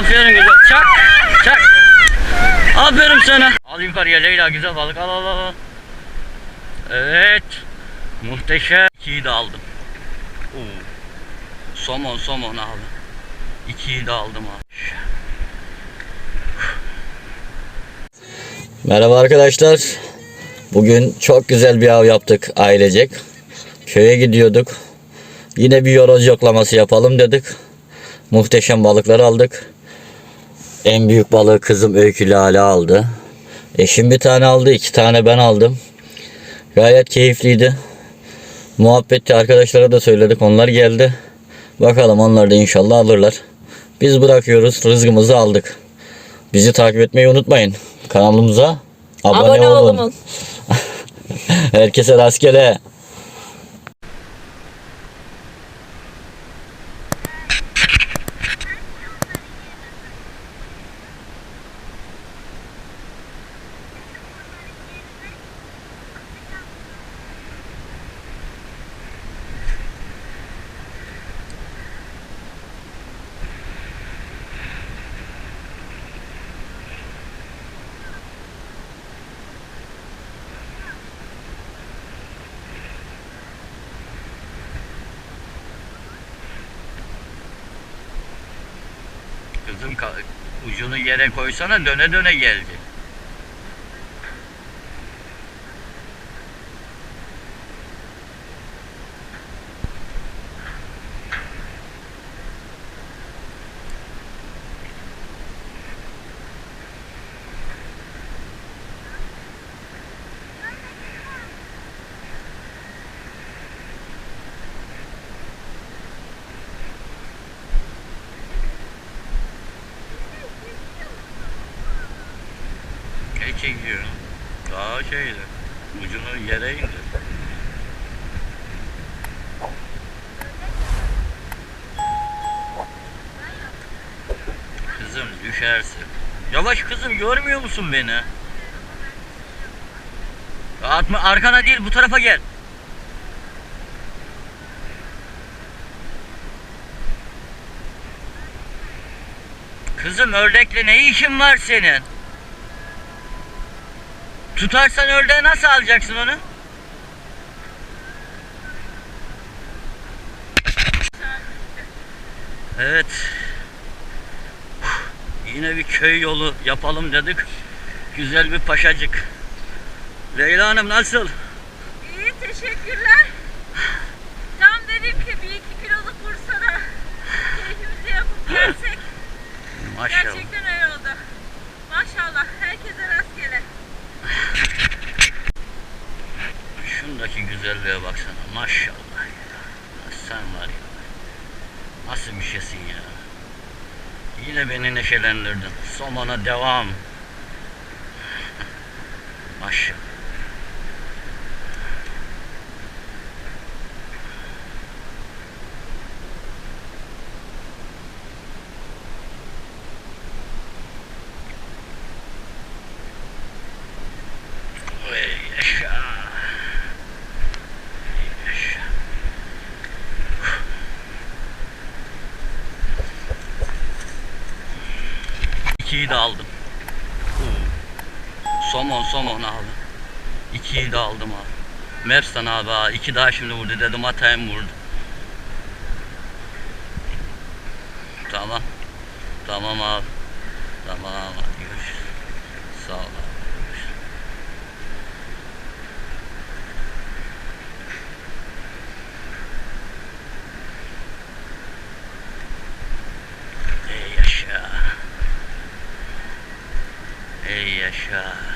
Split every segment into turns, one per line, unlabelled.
Aferin güzel. Çak. Çak. Aferin sana. Al yukarıya Leyla güzel balık al al al. Evet. Muhteşem. İkiyi de aldım. Oo. Somon somon aldım. İkiyi de aldım abi. Merhaba arkadaşlar. Bugün çok güzel bir av yaptık ailecek. Köye gidiyorduk. Yine bir yoroz yoklaması yapalım dedik. Muhteşem balıklar aldık. En büyük balığı kızım Öykü Lale aldı. Eşim bir tane aldı, iki tane ben aldım. Gayet keyifliydi. Muhabbetti arkadaşlara da söyledik. Onlar geldi. Bakalım onlar da inşallah alırlar. Biz bırakıyoruz. Rızkımızı aldık. Bizi takip etmeyi unutmayın. Kanalımıza abone,
Abone
olun.
olun.
Herkese rastgele. Ucunu yere koysana döne döne geldi. Ne çekiyor? Daha şeydi. Ucunu yere indir. Kızım düşersin. Yavaş kızım görmüyor musun beni? Atma arkana değil bu tarafa gel. Kızım ördekle ne işin var senin? Tutarsan ördeği nasıl alacaksın onu? Evet. Yine bir köy yolu yapalım dedik. Güzel bir paşacık. Leyla Hanım nasıl?
İyi teşekkürler. Tam dedim ki bir iki kiloluk Bursa'da keyfimizi yapıp gelsek.
Maşallah.
Gerçekten öyle oldu. Maşallah herkese rastgele.
Şundaki güzelliğe baksana. Maşallah. Sen var ya. Nasıl bir şeysin ya. Yine beni neşelendirdin. Somona devam. Maşallah. Ey yaşa. Ey yaşa. İkiyi de aldım. Oo. Somon somon aldım. İkiyi de aldım abi. Meps'ten abi ha. İki daha şimdi vurdu dedim atayım vurdu. Tamam. Tamam abi. Tamam hadi görüşürüz. Sağ ol abi. Yaşa. Ey yaşa.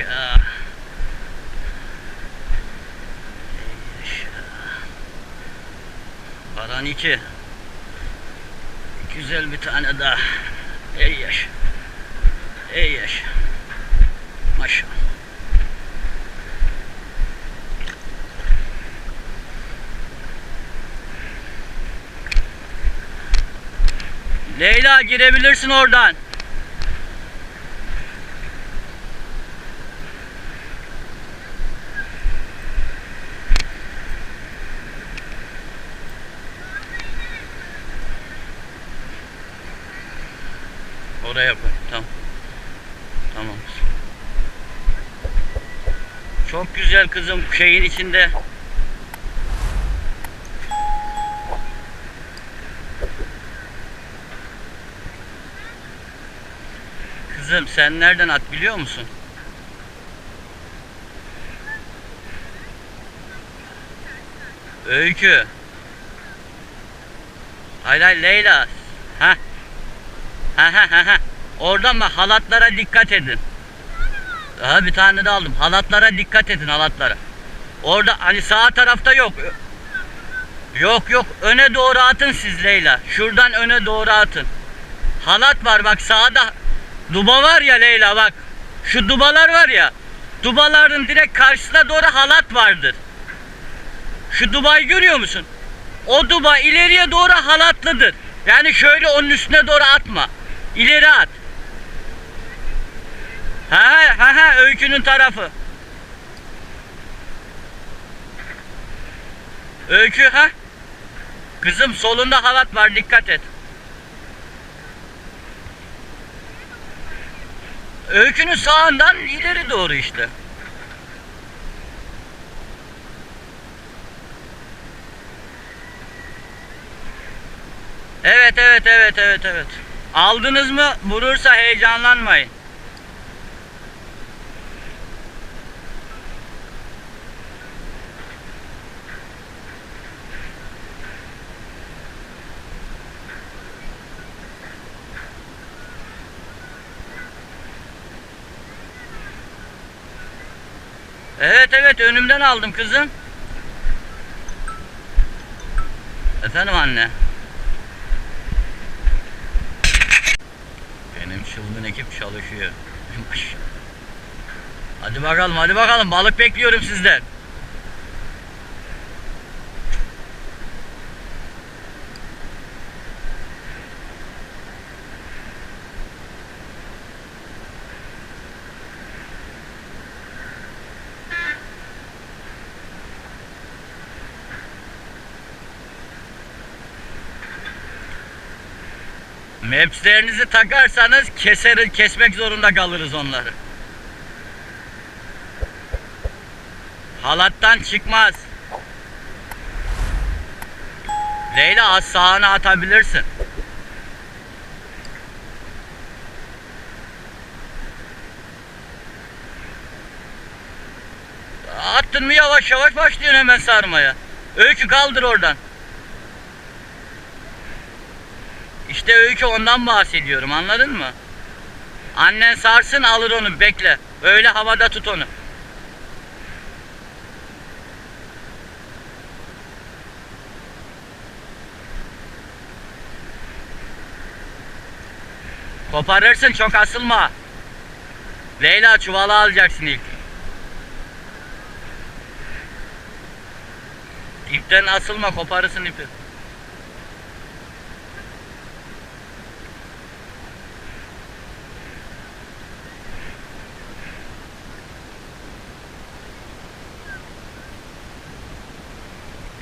aşağı. En aşağı. Paran. Güzel bir tane daha. Ey yaş. Ey yaş. Maşallah. Leyla girebilirsin oradan. Oraya koy. Tamam. Tamam. Çok güzel kızım şeyin içinde. Kızım sen nereden at biliyor musun? Öykü. Hayır hayır Leyla. Ha. Ha ha ha ha. Oradan mı halatlara dikkat edin. Ha bir tane de aldım. Halatlara dikkat edin halatlara. Orada hani sağ tarafta yok. Yok yok öne doğru atın siz Leyla. Şuradan öne doğru atın. Halat var bak sağda. Duba var ya Leyla bak. Şu dubalar var ya. Dubaların direkt karşısına doğru halat vardır. Şu dubayı görüyor musun? O duba ileriye doğru halatlıdır. Yani şöyle onun üstüne doğru atma. İleri at. Ha ha ha öykünün tarafı. Öykü ha? Kızım solunda halat var dikkat et. Öykünün sağından ileri doğru işte. Evet evet evet evet evet. Aldınız mı? Vurursa heyecanlanmayın. Evet evet önümden aldım kızım. Efendim anne. Benim çılgın ekip çalışıyor. Hadi bakalım hadi bakalım balık bekliyorum sizden. Mapslerinizi takarsanız keser, kesmek zorunda kalırız onları. Halattan çıkmaz. Leyla az sağına atabilirsin. Attın mı yavaş yavaş başlıyorsun hemen sarmaya. Öykü kaldır oradan. İşte öykü ondan bahsediyorum anladın mı? Annen sarsın alır onu bekle. Öyle havada tut onu. Koparırsın çok asılma. Leyla çuvala alacaksın ilk. İpten asılma koparırsın ipi.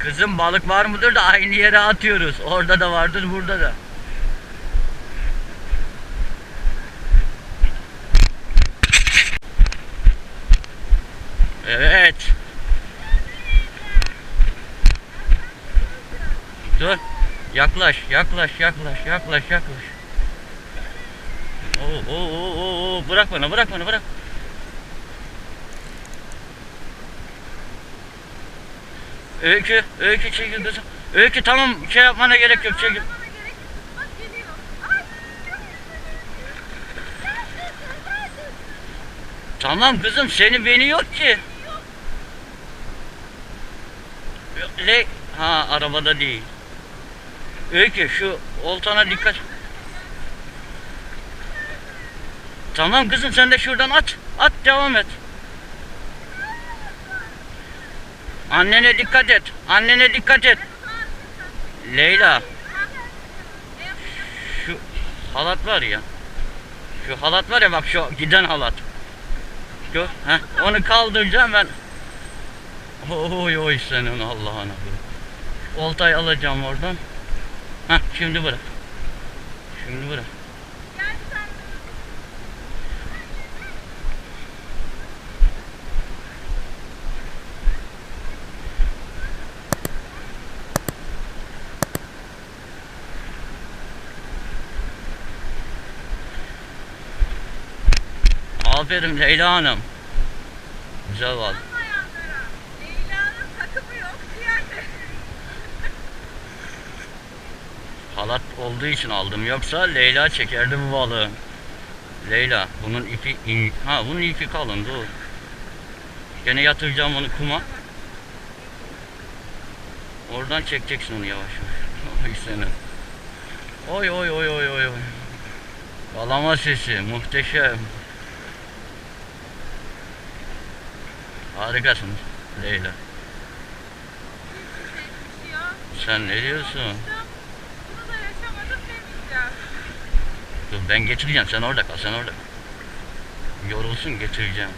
Kızım balık var mıdır da aynı yere atıyoruz. Orada da vardır burada da. Evet. Dur. Yaklaş, yaklaş, yaklaş, yaklaş, yaklaş. Oo, oo, oo, oo. Bırak bana, bırak bana, bırak. Öykü, öykü çekil kızım. Öykü tamam şey yapmana gerek yok çekil. Tamam kızım seni beni yok ki. Le ha arabada değil. Öykü şu oltana dikkat. Tamam kızım sen de şuradan at. At devam et. Annene dikkat et. Annene dikkat et. Leyla. Şu Halat var ya. Şu halat var ya bak şu giden halat. Gör. Heh, onu kaldıracağım ben. Oy oy senin Allah'ına. Oltayı alacağım oradan. Heh, şimdi bırak. Şimdi bırak. Aferin Leyla Hanım. Güzel var. Halat olduğu için aldım. Yoksa Leyla çekerdi bu balığı. Leyla bunun ipi in... ha bunun ipi kalın dur. Gene yatıracağım onu kuma. Oradan çekeceksin onu yavaş yavaş. Oy senin. Oy oy oy oy oy oy. Balama sesi muhteşem. Harikasın Leyla. Sen ne diyorsun? Dur ben getireceğim sen orada kal sen orada. Yorulsun getireceğim.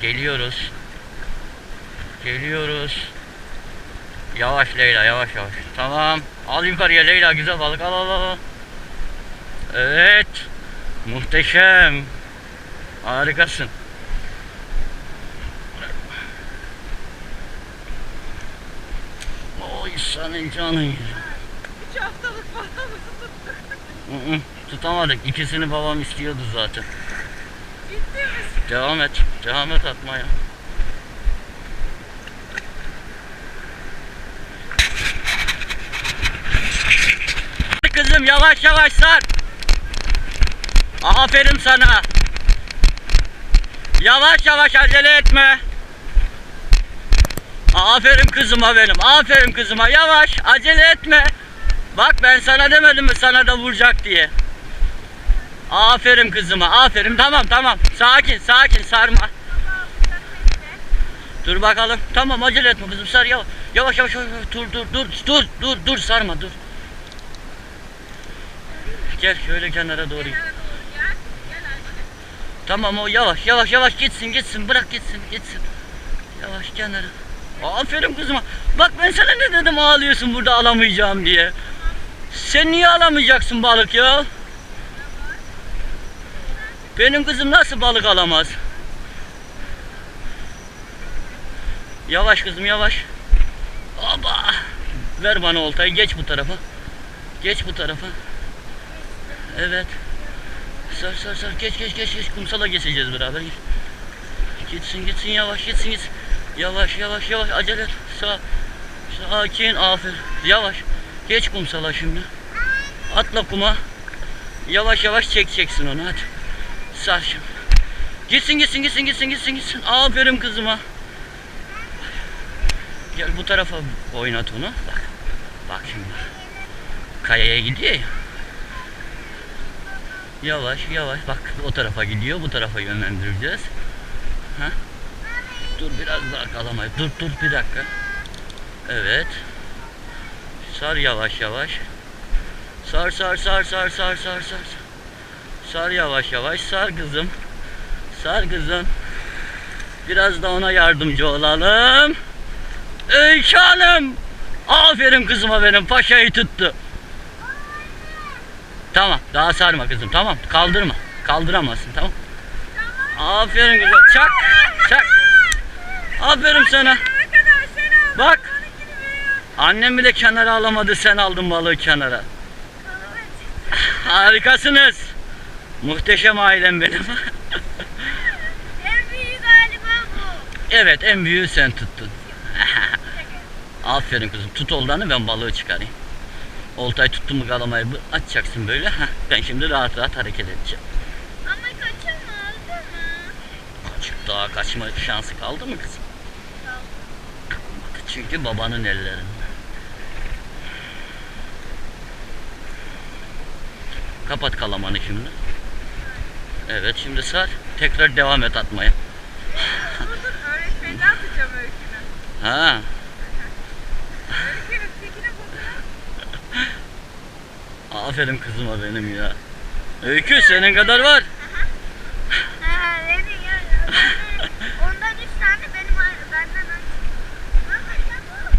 Geliyoruz. Geliyoruz. Yavaş Leyla yavaş yavaş. Tamam. Al yukarıya Leyla güzel balık al al al. Evet. Muhteşem. Harikasın. Oy senin canın.
Üç haftalık balığımızı tuttuk.
Tutamadık. İkisini babam istiyordu zaten.
Ciddi misin?
Devam et. Devam et atmaya. Kızım yavaş yavaş sar. Aferin sana. Yavaş yavaş acele etme. Aferin kızıma benim. Aferin kızıma. Yavaş acele etme. Bak ben sana demedim mi sana da vuracak diye. Aferin kızıma. Aferin. Tamam tamam. Sakin sakin sarma. Dur bakalım. Tamam acele etme kızım sar yavaş. Yavaş yavaş yavaş. Dur dur dur dur dur dur sarma dur. Gel şöyle kenara doğru.
Gel.
Tamam o yavaş yavaş yavaş gitsin gitsin bırak gitsin gitsin. Yavaş kenara. Aferin kızıma. Bak ben sana ne dedim ağlıyorsun burada alamayacağım diye. Sen niye alamayacaksın balık ya? Benim kızım nasıl balık alamaz? Yavaş kızım yavaş. Aba. Ver bana oltayı geç bu tarafa. Geç bu tarafa. Evet. Sar sar sar geç geç geç geç kumsala geçeceğiz beraber. Gitsin gitsin yavaş gitsin gitsin. Yavaş yavaş yavaş acele et. Sağ, sakin aferin. Yavaş. Geç kumsala şimdi. Atla kuma. Yavaş yavaş çekeceksin onu hadi. Sar şimdi. Gitsin gitsin gitsin gitsin gitsin gitsin. Aferin kızıma. Gel bu tarafa oynat onu. Bak. Bak şimdi. Kayaya gidiyor ya. Yavaş yavaş bak o tarafa gidiyor bu tarafa yönlendireceğiz. Ha? Dur biraz daha kalamayı. Dur dur bir dakika. Evet. Sar yavaş yavaş. Sar sar sar sar sar sar sar. Sar yavaş yavaş sar kızım. Sar kızım. Biraz da ona yardımcı olalım. Öykü Hanım. Aferin kızıma benim paşayı tuttu. Tamam daha sarma kızım tamam kaldırma. Kaldıramazsın tamam. Aferin çak çak. Aferin sana. Bak annem bile kenara alamadı sen aldın balığı kenara. Harikasınız. Muhteşem ailem benim.
En büyüğü galiba bu.
evet en büyüğü sen tuttun. Aferin kızım tut oldanı ben balığı çıkarayım. Oltayı tuttun mu kalamayı bu- açacaksın böyle. Ben şimdi rahat rahat hareket edeceğim.
Ama kaçırma oldu mu?
Açık daha kaçma şansı kaldı mı kızım? Çünkü babanın ellerinde. Kapat kalamanı şimdi. Evet şimdi sar. Tekrar devam et atmaya.
Öğretmenine atacağım öykünü.
Ha.
Öykünün tekini buldum.
Aferin kızıma benim ya. Öykü senin kadar var.
Ha, verin ya. Ondan üç tane benim ayrı. Benden ayrı. Baba çabuk.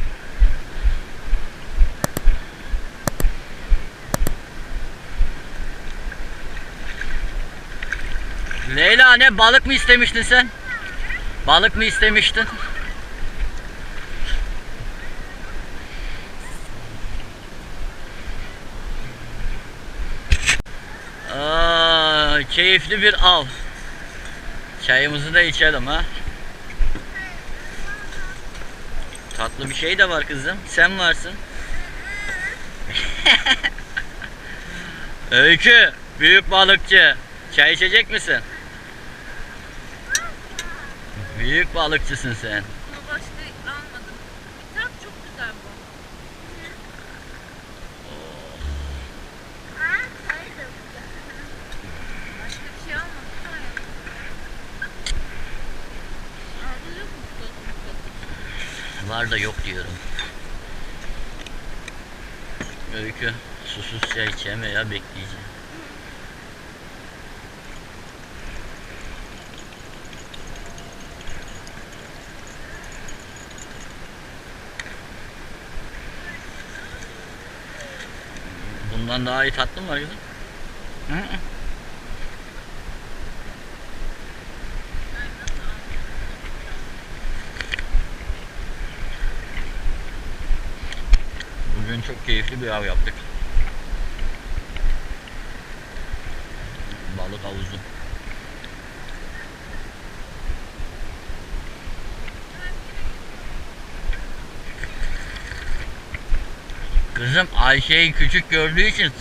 Leyla ne balık mı istemiştin sen? Balık mı istemiştin? Aa, keyifli bir av. Çayımızı da içelim ha. Tatlı bir şey de var kızım. Sen varsın. Öykü, büyük balıkçı. Çay içecek misin? Büyük balıkçısın sen.
Bunu başta almadım. Bir tane çok güzel bu.
Ha, saydım.
Başka bir şey almadım. Yok mu?
Var da yok diyorum. Öykü susuz çay içeceğim veya bekleyeceğim. Bundan daha iyi tatlı mı var kızım? Hı hı. Bugün çok keyifli bir av yaptık. Balık havuzu. Kızım Ayşe'yi küçük gördüğü için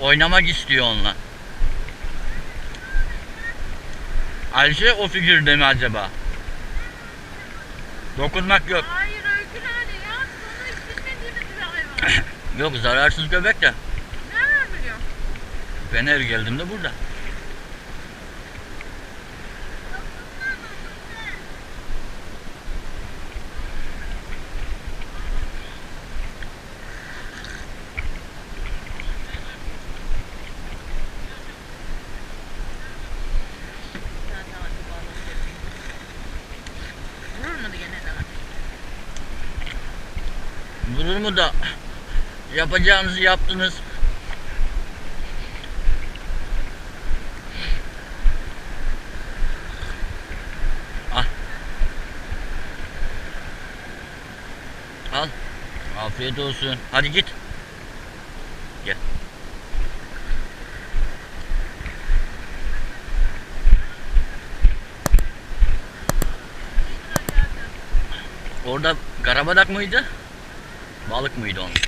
oynamak istiyor onunla. Ayşe o figürde mi acaba? Dokunmak yok.
Hayır öykü nerede ya? Sonra hiç bilmediğimiz bir hayvan.
Yok zararsız göbek de.
Nereden biliyorsun?
Ben her geldiğimde burada.
Bir tane daha bir balık yedim. Vurur mu gene de?
Vurur mu da yapacağınızı yaptınız. Al. Al. Afiyet olsun. Hadi git. Gel. Orada karabadak mıydı? Balık mıydı onun?